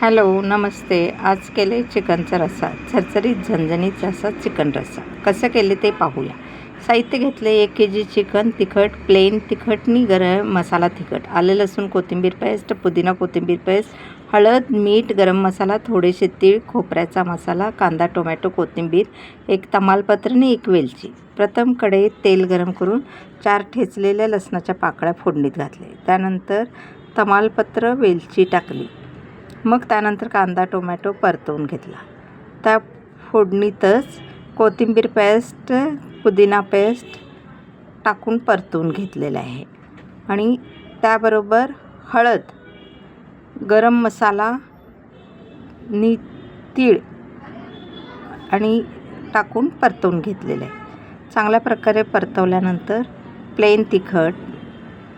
Hello नमस्ते. आज केले चिकनचा रस्सा. चरचरीत झणझणीत असा चिकन रस्सा. कसं केले ते पाहूया. साहित्य घेतले एक के जी चिकन तिखट प्लेन तिखटनी गरम मसाला तिखट. आलं लसूण कोथिंबीर पेस्ट पुदिना कोथिंबीर पेस्ट हळद मीठ गरम मसाला थोडेसे तीळ खोबऱ्याचा मसाला कांदा टोमॅटो कोथिंबीर एक तमालपत्र आणि एक वेलची. प्रथम कढईत तेल गरम करून चार ठेचलेल्या लसणाच्या पाकळ्या फोडणीत घातले. त्यानंतर तमालपत्र वेलची टाकली. मग त्यानंतर कांदा टोमॅटो परतवून घेतला. त्या फोडणीतच कोथिंबीर पेस्ट पुदिना पेस्ट टाकून परतवून घेतलेलं आहे. आणि त्याबरोबर हळद गरम मसाला नि तीळ आणि टाकून परतवून घेतलेलं आहे. चांगल्या प्रकारे परतवल्यानंतर प्लेन तिखट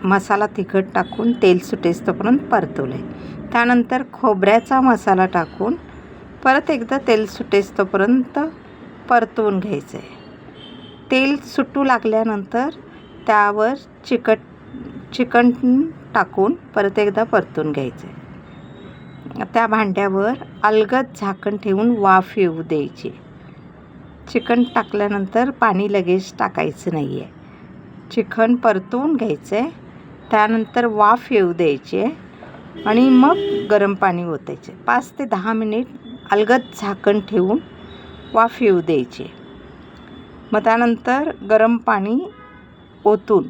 मसाला तिखट टाकून तेल सुटेस्तोपर्यंत तोपर्यंत परतवलं. आहे त्यानंतर खोबऱ्याचा मसाला टाकून परत एकदा तेल सुटेस्तोपर्यंत परतवून घ्यायचं. आहे तेल सुटू लागल्यानंतर त्यावर चिकट चिकन टाकून परत एकदा परतून घ्यायचं. आहे त्या भांड्यावर अलगद झाकण ठेवून वाफ येऊ द्यायची. चिकन टाकल्यानंतर पाणी लगेच टाकायचं नाही आहे चिकन परतवून घ्यायचं. आहे त्यानंतर वाफ येऊ द्यायची आहे आणि मग गरम पाणी ओतायचे. पाच ते दहा मिनिट अलगद झाकण ठेवून वाफ येऊ द्यायची. मग त्यानंतर गरम पाणी ओतून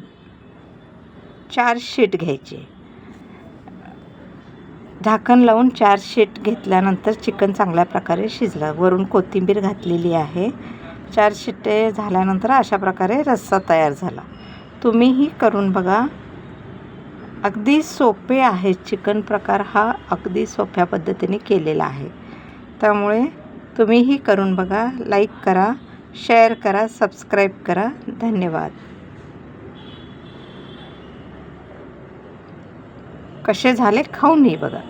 चार शीट घ्यायचे. झाकण लावून चार शीट घेतल्यानंतर चिकन चांगल्या प्रकारे शिजलं. वरून कोथिंबीर घातलेली आहे. चार शिट्टे झाल्यानंतर अशा प्रकारे रस्सा तयार झाला. तुम्हीही करून बघा. अगदी सोपे आहे. चिकन प्रकार हा अगदी सोप्या पद्धतीने केलेला आहे. त्यामुळे तुम्हीही करून बघा लाईक करा शेअर करा सबस्क्राईब करा. धन्यवाद. कसे झाले? खाऊन बघा.